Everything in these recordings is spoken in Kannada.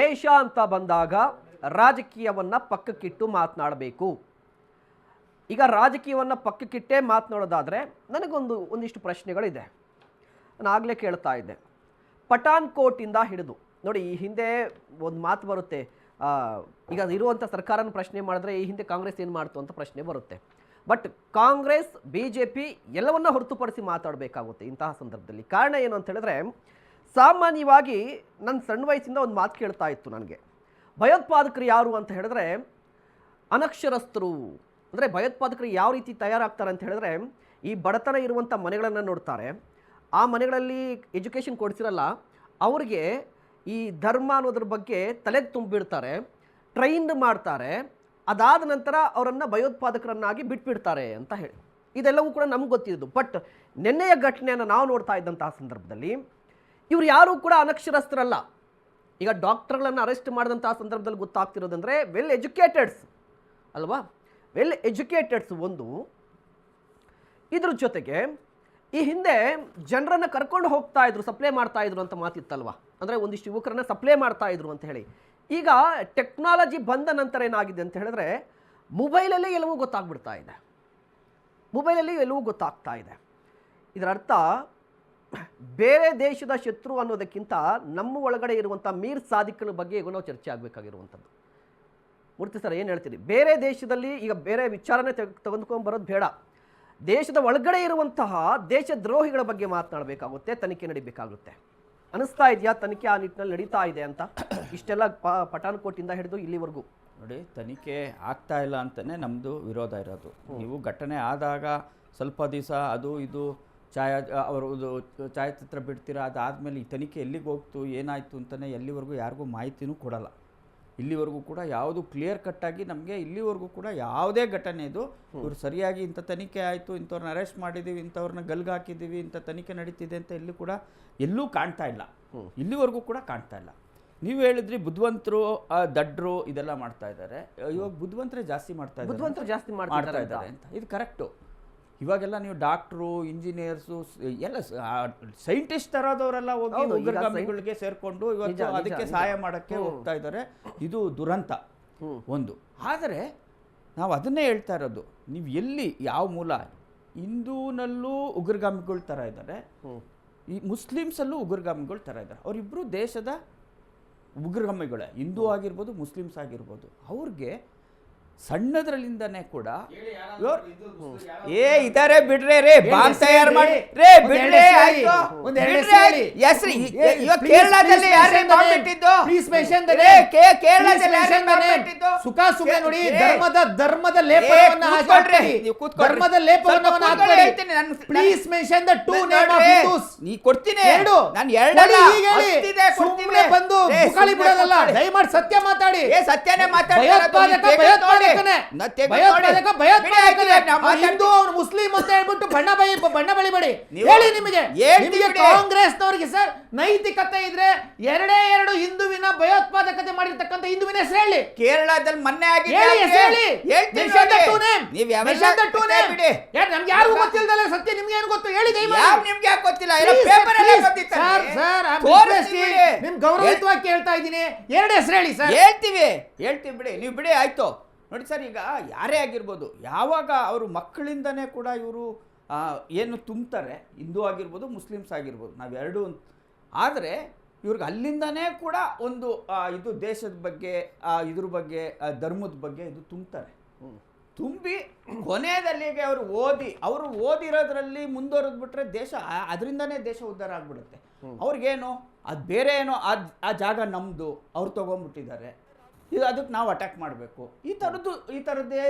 ದೇಶ ಅಂತ ಬಂದಾಗ ರಾಜಕೀಯವನ್ನು ಪಕ್ಕಕ್ಕಿಟ್ಟು ಮಾತನಾಡಬೇಕು. ಈಗ ರಾಜಕೀಯವನ್ನು ಪಕ್ಕಕ್ಕಿಟ್ಟೇ ಮಾತನಾಡೋದಾದರೆ ನನಗೊಂದು ಒಂದಿಷ್ಟು ಪ್ರಶ್ನೆಗಳಿದೆ. ನಾನು ಆಗಲೇ ಕೇಳ್ತಾ ಇದ್ದೆ. ಪಠಾನ್ ಕೋಟಿಂದ ಹಿಡಿದು, ನೋಡಿ ಈ ಹಿಂದೆ ಒಂದು ಮಾತು ಬರುತ್ತೆ ಈಗ ಇರುವಂಥ ಸರ್ಕಾರನ ಪ್ರಶ್ನೆ ಮಾಡಿದ್ರೆ ಈ ಹಿಂದೆ ಕಾಂಗ್ರೆಸ್ ಏನು ಮಾಡ್ತು ಅಂತ ಪ್ರಶ್ನೆ ಬರುತ್ತೆ. But Congress B J P ಎಲ್ಲವನ್ನ ಹೊರತುಪಡಿಸಿ ಮಾತಾಡಬೇಕಾಗುತ್ತೆ ಇಂತಹ ಸಂದರ್ಭದಲ್ಲಿ. ಕಾರಣ ಏನು ಅಂತ ಹೇಳಿದ್ರೆ ಸಾಮಾನ್ಯವಾಗಿ ನನ್ನ ಸಣ್ಣ ವಯಸ್ಸಿಂದ ಒಂದು ಮಾತು ಕೇಳ್ತಾ ಇತ್ತು ನನಗೆ. ಭಯೋತ್ಪಾದಕರು ಯಾರು ಅಂತ ಹೇಳಿದ್ರೆ, ಅನಕ್ಷರಸ್ಥರು. ಅಂದರೆ ಭಯೋತ್ಪಾದಕರು ಯಾವ ರೀತಿ ತಯಾರಾಗ್ತಾರೆ ಅಂತ ಹೇಳಿದ್ರೆ, ಈ ಬಡತನ ಇರುವಂಥ ಮನೆಗಳನ್ನು ನೋಡ್ತಾರೆ. ಆ ಮನೆಗಳಲ್ಲಿ ಎಜುಕೇಷನ್ ಕೊಡ್ಸಿರಲ್ಲ, ಅವ್ರಿಗೆ ಈ ಧರ್ಮ ಅನ್ನೋದ್ರ ಬಗ್ಗೆ ತಲೆಗೆ ತುಂಬಿಡ್ತಾರೆ ಟ್ರೈನ್ ಮಾಡ್ತಾರೆ. ಅದಾದ ನಂತರ ಅವರನ್ನು ಭಯೋತ್ಪಾದಕರನ್ನಾಗಿ ಬಿಟ್ಬಿಡ್ತಾರೆ ಅಂತ ಹೇಳಿ. ಇದೆಲ್ಲವೂ ಕೂಡ ನಮ್ಗೆ ಗೊತ್ತಿದ್ದು ಬಟ್ ನಿನ್ನೆಯ ಘಟನೆಯನ್ನು ನಾವು ನೋಡ್ತಾ ಇದ್ದಂತಹ ಸಂದರ್ಭದಲ್ಲಿ ಇವ್ರು ಯಾರೂ ಕೂಡ ಅನಕ್ಷರಸ್ಥರಲ್ಲ. ಈಗ ಡಾಕ್ಟರ್ಗಳನ್ನು ಅರೆಸ್ಟ್ ಮಾಡಿದಂಥ ಸಂದರ್ಭದಲ್ಲಿ ಗೊತ್ತಾಗ್ತಿರೋದಂದರೆ ವೆಲ್ ಎಜುಕೇಟೆಡ್ಸ್ ಅಲ್ವಾ? ವೆಲ್ ಎಜುಕೇಟೆಡ್ಸ್ ಒಂದು ಇದ್ರ ಜೊತೆಗೆ ಈ ಹಿಂದೆ ಜನರನ್ನು ಕರ್ಕೊಂಡು ಹೋಗ್ತಾ ಇದ್ರು ಸಪ್ಲೈ ಮಾಡ್ತಾ ಇದ್ರು ಅಂತ ಮಾತಿತ್ತಲ್ವ? ಅಂದರೆ ಒಂದಿಷ್ಟು ಯುವಕರನ್ನು ಸಪ್ಲೈ ಮಾಡ್ತಾ ಇದ್ರು ಅಂತ ಹೇಳಿ. ಈಗ ಟೆಕ್ನಾಲಜಿ ಬಂದ ನಂತರ ಏನಾಗಿದೆ ಅಂತ ಹೇಳಿದ್ರೆ ಮೊಬೈಲಲ್ಲೇ ಎಲ್ಲವೂ ಗೊತ್ತಾಗ್ಬಿಡ್ತಾ ಇದೆ. ಮೊಬೈಲಲ್ಲಿ ಎಲ್ಲವೂ ಗೊತ್ತಾಗ್ತಾ ಇದೆ. ಇದರ ಅರ್ಥ ಬೇರೆ ದೇಶದ ಶತ್ರು ಅನ್ನೋದಕ್ಕಿಂತ ನಮ್ಮ ಒಳಗಡೆ ಇರುವಂಥ ಮೀರ್ ಸಾಧಿಕನ ಬಗ್ಗೆ ಈಗ ನಾವು ಚರ್ಚೆ ಆಗಬೇಕಾಗಿರುವಂಥದ್ದು. ಮೂರ್ತಿ ಸರ್ ಏನು ಹೇಳ್ತೀರಿ? ಬೇರೆ ದೇಶದಲ್ಲಿ ಈಗ ಬೇರೆ ವಿಚಾರನೇ ತೆಗ್ ತೆಗೆದುಕೊಂಡು ಬರೋದು ಬೇಡ. ದೇಶದ ಒಳಗಡೆ ಇರುವಂತಹ ದೇಶದ್ರೋಹಿಗಳ ಬಗ್ಗೆ ಮಾತನಾಡಬೇಕಾಗುತ್ತೆ ತನಿಖೆ ನಡಿಬೇಕಾಗುತ್ತೆ. ಅನಿಸ್ತಾ ಇದೆಯಾ? ತನಿಖೆ ಆ ನಿಟ್ಟಿನಲ್ಲಿ ನಡೀತಾ ಇದೆ ಅಂತ? ಇಷ್ಟೆಲ್ಲ ಪ ಪಠಾನ್ಕೋಟಿಂದ ಹಿಡಿದು ಇಲ್ಲಿವರೆಗೂ. ನೋಡಿ ತನಿಖೆ ಆಗ್ತಾ ಇಲ್ಲ ಅಂತಲೇ ನಮ್ಮದು ವಿರೋಧ ಇರೋದು. ನೀವು ಘಟನೆ ಆದಾಗ ಸ್ವಲ್ಪ ದಿವಸ ಅದು ಇದು ಛಾಯಾ ಅವರು ಛಾಯಾಚಿತ್ರ ಬಿಡ್ತೀರಾ? ಅದಾದಮೇಲೆ ಈ ತನಿಖೆ ಎಲ್ಲಿಗೆ ಹೋಗ್ತು ಏನಾಯಿತು ಅಂತಲೇ ಎಲ್ಲಿವರೆಗೂ ಯಾರಿಗೂ ಮಾಹಿತಿನೂ ಕೊಡಲ್ಲ. ಇಲ್ಲಿವರೆಗೂ ಕೂಡ ಯಾವುದು ಕ್ಲಿಯರ್ ಕಟ್ಟಾಗಿ ನಮಗೆ ಇಲ್ಲಿವರೆಗೂ ಕೂಡ ಯಾವುದೇ ಘಟನೆ ಇದು. ಇವರು ಸರಿಯಾಗಿ ಇಂಥ ತನಿಖೆ ಆಯಿತು ಇಂಥವ್ರನ್ನ ಅರೆಸ್ಟ್ ಮಾಡಿದ್ದೀವಿ ಇಂಥವ್ರನ್ನ ಗಲ್ಗೆ ಹಾಕಿದ್ದೀವಿ ಇಂಥ ತನಿಖೆ ನಡೀತಿದೆ ಅಂತ ಇಲ್ಲಿ ಕೂಡ ಎಲ್ಲೂ ಕಾಣ್ತಾ ಇಲ್ಲ. ಇಲ್ಲಿವರೆಗೂ ಕೂಡ ಕಾಣ್ತಾ ಇಲ್ಲ. ನೀವು ಹೇಳಿದ್ರಿ ಬುದ್ಧವಂತರು ದಡ್ರು ಇದೆಲ್ಲ ಮಾಡ್ತಾ ಇದ್ದಾರೆ. ಇವಾಗ ಬುದ್ಧವಂತರೇ ಜಾಸ್ತಿ ಮಾಡ್ತಾ ಇದ್ದಾರೆ. ಬುದ್ಧವಂತರು ಜಾಸ್ತಿ ಮಾಡ್ತಾ ಇದ್ದಾರೆ ಅಂತ. ಇದು ಕರೆಕ್ಟು ಇವಾಗೆಲ್ಲ ನೀವು ಡಾಕ್ಟ್ರು ಇಂಜಿನಿಯರ್ಸು ಎಲ್ಲ ಸೈಂಟಿಸ್ಟ್ ತರದವರೆಲ್ಲ ಹೋಗಿ ಉಗ್ರಗಾಮಿಗಳಿಗೆ ಸೇರಿಕೊಂಡು ಇವತ್ತು ಅದಕ್ಕೆ ಸಹಾಯ ಮಾಡೋಕ್ಕೆ ಹೋಗ್ತಾ ಇದ್ದಾರೆ. ಇದು ದುರಂತ. ಒಂದು. ಆದರೆ ನಾವು ಅದನ್ನೇ ಹೇಳ್ತಾ ಇರೋದು. ನೀವು ಎಲ್ಲಿ ಯಾವ ಮೂಲ ಹಿಂದೂನಲ್ಲೂ ಉಗ್ರಗಾಮಿಗಳ ಥರ ಇದ್ದಾರೆ. ಈ ಮುಸ್ಲಿಮ್ಸಲ್ಲೂ ಉಗ್ರಗಾಮಿಗಳ ಥರ ಇದ್ದಾರೆ. ಅವರಿಬ್ಬರು ದೇಶದ ಉಗ್ರಗಾಮಿಗಳೇ. ಹಿಂದೂ ಆಗಿರ್ಬೋದು ಮುಸ್ಲಿಮ್ಸ್ ಆಗಿರ್ಬೋದು. ಅವ್ರಿಗೆ ಸಣ್ಣದ್ರಲ್ಲಿಂದನೇ ಕೂಡ ಏ ಇದಾರೆ ಬಿಡ್ರೆ ರೇ ಬಾಂಬ್ ತಯಾರು ಮಾಡಿ ರೇ ಬಿಡ್ರೆ ಹೆಸ್ರು ಕೇರಳದಲ್ಲಿ ಯಾರೇ ಬಾಂಬ್ name. ಇಟ್ಟಿದ್ದು? Please mention the ರೇ, ಕೇರಳದಲ್ಲಿ Please ಯಾರೇ ಬಾಂಬ್ name. ಇಟ್ಟಿದ್ದು? ಸುಖ ಸುಮ್ಮನೆ ನೋಡಿ ಧರ್ಮದ ಧರ್ಮದ ಲೇಪವನ್ನ. ಧರ್ಮದ ಲೇಪವನ್ನ ಹೇಳ್ತೀನಿ, ನಾನು- ಪ್ಲೀಸ್ ಮೆನ್ಷನ್ ದ ಟೂ ನಾನು ನೇಮ್ ಆಫ್ ಹಿಂದೂಸ್ ನೀ ಕೊಡ್ತೀನಿ. ಎರಡು. ನಾನು ಎರಡಲ್ಲ. ಈಗ ಹೇಳಿ. ಬಂದು ಬಿಡೋದಲ್ಲ. ದಯಮಾಡಿ ಸತ್ಯ ಮಾತಾಡಿ. ಏ ಸತ್ಯನೇ ಮಾತಾಡಿ ಭಯೋತ್ಪಾದಕ ಭಯೋತ್ಪಾದಕ ಹಿಂದೂ ಅವ್ನು ಮುಸ್ಲಿಂ ಅಂತ ಹೇಳ್ಬಿಟ್ಟು ಬಣ್ಣ ಬೈ ಬಣ್ಣ ಬಳಿಬೇಡಿ ಹೇಳಿ ನಿಮಗೆ. ನಿಮಗೆ. ಕಾಂಗ್ರೆಸ್ನವರಿಗೆ ಸರ್ ನೈತಿಕತೆ ಇದ್ರೆ ಎರಡೇ ಎರಡು ಹಿಂದುವಿನ ಭಯೋತ್ಪಾದಕತೆ ಮಾಡಿರ್ತಕ್ಕಂಥ ಹಿಂದುವಿನ ಹೆಸರು ಹೇಳಿ. ಕೇರಳದಲ್ಲಿ ಮೊನ್ನೆ ಆಗಿ ಹೇಳಿ. ನೀವ್ ನಮ್ಗೆ ಯಾರು ಗೊತ್ತಿಲ್ದಲ್ಲ ಸತ್ಯ ನಿಮ್ಗೆ ಏನು ಗೊತ್ತು? ಹೇಳಿ ನಿಮ್ಗೆ ಯಾಕೆ ಗೊತ್ತಿಲ್ಲ. Sir sir. ನಿಮ್ ಗೌರವಯುತವಾಗಿ ಕೇಳ್ತಾ ಇದ್ದೀನಿ. ಎರಡು ಹೆಸರು ಹೇಳಿ ಸರ್ ಹೇಳ್ತೀವಿ. ಹೇಳ್ತೀವಿ ಬಿಡಿ. ನೀವು ಬಿಡಿ ಆಯ್ತು. ನೋಡಿ ಸರ್ ಈಗ ಯಾರೇ ಆಗಿರ್ಬೋದು ಯಾವಾಗ ಅವರು ಮಕ್ಕಳಿಂದನೇ ಕೂಡ ಇವರು ಏನು ತುಂಬ್ತಾರೆ ಹಿಂದೂ ಆಗಿರ್ಬೋದು ಮುಸ್ಲಿಮ್ಸ್ ಆಗಿರ್ಬೋದು ನಾವೆರಡು ಆದರೆ ಇವ್ರಿಗೆ ಅಲ್ಲಿಂದನೇ ಕೂಡ ಒಂದು ಇದು ದೇಶದ ಬಗ್ಗೆ ಇದ್ರ ಬಗ್ಗೆ ಧರ್ಮದ ಬಗ್ಗೆ ಇದು ತುಂಬ್ತಾರೆ. ತುಂಬಿ ಕೊನೆಯದಲ್ಲಿಗೆ ಅವರು ಓದಿ ಅವರು ಓದಿರೋದ್ರಲ್ಲಿ ಮುಂದುವರೆದು ಬಿಟ್ರೆ ದೇಶ ಅದರಿಂದನೇ ದೇಶ ಉದ್ಧಾರ ಆಗ್ಬಿಡುತ್ತೆ. ಅವ್ರಿಗೇನು ಅದು ಬೇರೆ ಏನೋ ಆ ಜಾಗ ನಮ್ಮದು ಅವ್ರು ತೊಗೊಂಡ್ಬಿಟ್ಟಿದ್ದಾರೆ ಇದು ಅದಕ್ಕೆ ನಾವು ಅಟ್ಯಾಕ್ ಮಾಡಬೇಕು. ಈ ಥರದ್ದು ಈ ಥರದ್ದೇ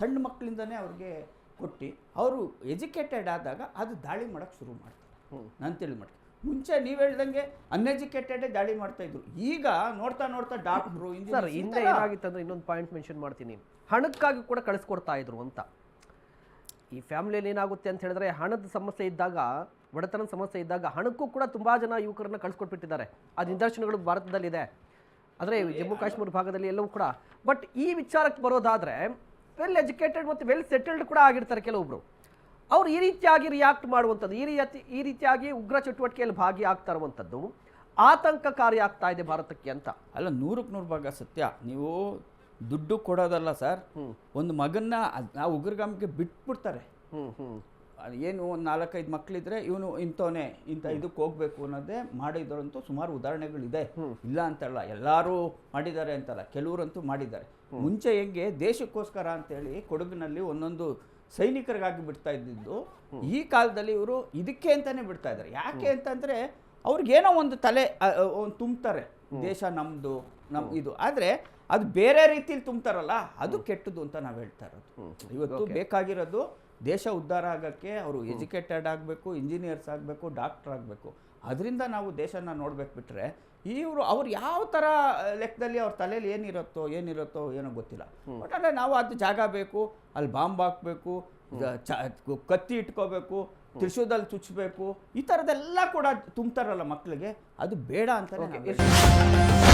ಸಣ್ಣ ಮಕ್ಕಳಿಂದನೇ ಅವ್ರಿಗೆ ಕೊಟ್ಟು ಅವರು ಎಜುಕೇಟೆಡ್ ಆದಾಗ ಅದು ದಾಳಿ ಮಾಡೋಕ್ಕೆ ಶುರು ಮಾಡ್ತಾರೆ. ನಾನು ತಿಳಿ ಮಾಡ್ತೀನಿ. ಮುಂಚೆ ನೀವು ಹೇಳ್ದಂಗೆ ಅನ್ಎಜುಕೇಟೆಡೇ ದಾಳಿ ಮಾಡ್ತಾ ಇದ್ರು. ಈಗ ನೋಡ್ತಾ ನೋಡ್ತಾ ಡಾಕ್ಟ್ರು ಸರ್ ಹಿಂದೆ ಏನಾಗಿತ್ತು ಅಂದ್ರೆ ಇನ್ನೊಂದು ಪಾಯಿಂಟ್ ಮೆನ್ಷನ್ ಮಾಡ್ತೀನಿ. ಹಣಕ್ಕಾಗಿ ಕೂಡ ಕಳಿಸ್ಕೊಡ್ತಾ ಇದ್ರು ಅಂತ. ಈ ಫ್ಯಾಮಿಲಿಯಲ್ಲಿ ಏನಾಗುತ್ತೆ ಅಂತ ಹೇಳಿದ್ರೆ ಹಣದ ಸಮಸ್ಯೆ ಇದ್ದಾಗ ಬಡತನದ ಸಮಸ್ಯೆ ಇದ್ದಾಗ ಹಣಕ್ಕೂ ಕೂಡ ತುಂಬಾ ಜನ ಯುವಕರನ್ನ ಕಳಿಸ್ಕೊಟ್ಬಿಟ್ಟಿದ್ದಾರೆ. ಅದು ನಿದರ್ಶನಗಳು ಭಾರತದಲ್ಲಿದೆ. ಆದರೆ ಜಮ್ಮು ಕಾಶ್ಮೀರ ಭಾಗದಲ್ಲಿ ಎಲ್ಲವೂ ಕೂಡ ಬಟ್ ಈ ವಿಚಾರಕ್ಕೆ ಬರೋದಾದರೆ ವೆಲ್ ಎಜುಕೇಟೆಡ್ ಮತ್ತು ವೆಲ್ ಸೆಟಲ್ಡ್ ಕೂಡ ಆಗಿರ್ತಾರೆ ಕೆಲವೊಬ್ಬರು ಅವ್ರು ಈ ರೀತಿಯಾಗಿ ರಿಯಾಕ್ಟ್ ಮಾಡುವಂಥದ್ದು ಈ ರೀತಿ ಈ ರೀತಿಯಾಗಿ ಉಗ್ರ ಚಟುವಟಿಕೆಯಲ್ಲಿ ಭಾಗಿಯಾಗ್ತಾ ಇರುವಂಥದ್ದು ಆತಂಕಕಾರಿ ಆಗ್ತಾ ಇದೆ ಭಾರತಕ್ಕೆ ಅಂತ. ಅಲ್ಲ ನೂರಕ್ಕೆ ನೂರು ಭಾಗ ಸತ್ಯ. ನೀವು ದುಡ್ಡು ಕೊಡೋದಲ್ಲ ಸರ್ ಒಂದು ಮಗನ್ನ ಆ ಉಗ್ರಗಾಮಕ್ಕೆ ಬಿಟ್ಬಿಡ್ತಾರೆ. ಹ್ಞೂ ಹ್ಞೂ ಅದ್ ಏನು ಒಂದು ನಾಲ್ಕೈದು ಮಕ್ಕಳಿದ್ರೆ ಇವನು ಇಂಥವನೇ ಇಂಥ ಇದಕ್ಕೆ ಹೋಗ್ಬೇಕು ಅನ್ನೋದೇ ಮಾಡಿದರಂತೂ ಸುಮಾರು ಉದಾಹರಣೆಗಳಿದೆ. ಇಲ್ಲ ಅಂತಲ್ಲ ಎಲ್ಲರೂ ಮಾಡಿದ್ದಾರೆ ಅಂತಲ್ಲ ಕೆಲವರಂತೂ ಮಾಡಿದ್ದಾರೆ. ಮುಂಚೆ ಹೆಂಗೆ ದೇಶಕ್ಕೋಸ್ಕರ ಅಂತೇಳಿ ಕೊಡಗಿನಲ್ಲಿ ಒಂದೊಂದು ಸೈನಿಕರಿಗಾಗಿ ಬಿಡ್ತಾ ಇದ್ದಿದ್ದು ಈ ಕಾಲದಲ್ಲಿ ಇವರು ಇದಕ್ಕೆ ಅಂತಾನೆ ಬಿಡ್ತಾ ಇದ್ದಾರೆ. ಯಾಕೆ ಅಂತಂದ್ರೆ ಅವ್ರಿಗೇನೋ ಒಂದು ತಲೆ ಒಂದು ತುಂಬ್ತಾರೆ. ದೇಶ ನಮ್ಮದು ನಮ್ ಇದು. ಆದ್ರೆ ಅದು ಬೇರೆ ರೀತಿಯಲ್ಲಿ ತುಂಬ್ತಾರಲ್ಲ ಅದು ಕೆಟ್ಟದ್ದು ಅಂತ ನಾವು ಹೇಳ್ತಾ ಇರೋದು. ಇವತ್ತು ಬೇಕಾಗಿರೋದು ದೇಶ ಉದ್ಧಾರ ಆಗೋಕ್ಕೆ ಅವರು ಎಜುಕೇಟೆಡ್ ಆಗಬೇಕು ಇಂಜಿನಿಯರ್ಸ್ ಆಗಬೇಕು ಡಾಕ್ಟರ್ ಆಗಬೇಕು. ಅದರಿಂದ ನಾವು ದೇಶನ ನೋಡ್ಬೇಕು ಬಿಟ್ಟರೆ ಇವರು ಅವ್ರು ಯಾವ ಥರ ಲೆಕ್ಕದಲ್ಲಿ ಅವ್ರ ತಲೆಯಲ್ಲಿ ಏನಿರುತ್ತೋ ಏನಿರುತ್ತೋ ಏನೋ ಗೊತ್ತಿಲ್ಲ. ಒಟ್ಟಾರೆ ನಾವು ಅದು ಜಾಗ ಬೇಕು ಅಲ್ಲಿ ಬಾಂಬ್ ಹಾಕಬೇಕು ಕತ್ತಿ ಇಟ್ಕೋಬೇಕು ತ್ರಿಶೂದಲ್ಲಿ ಚುಚ್ಚಬೇಕು ಈ ಥರದ್ದೆಲ್ಲ ಕೂಡ ತುಂಬ್ತಾರಲ್ಲ ಮಕ್ಕಳಿಗೆ ಅದು ಬೇಡ ಅಂತಾನೆ.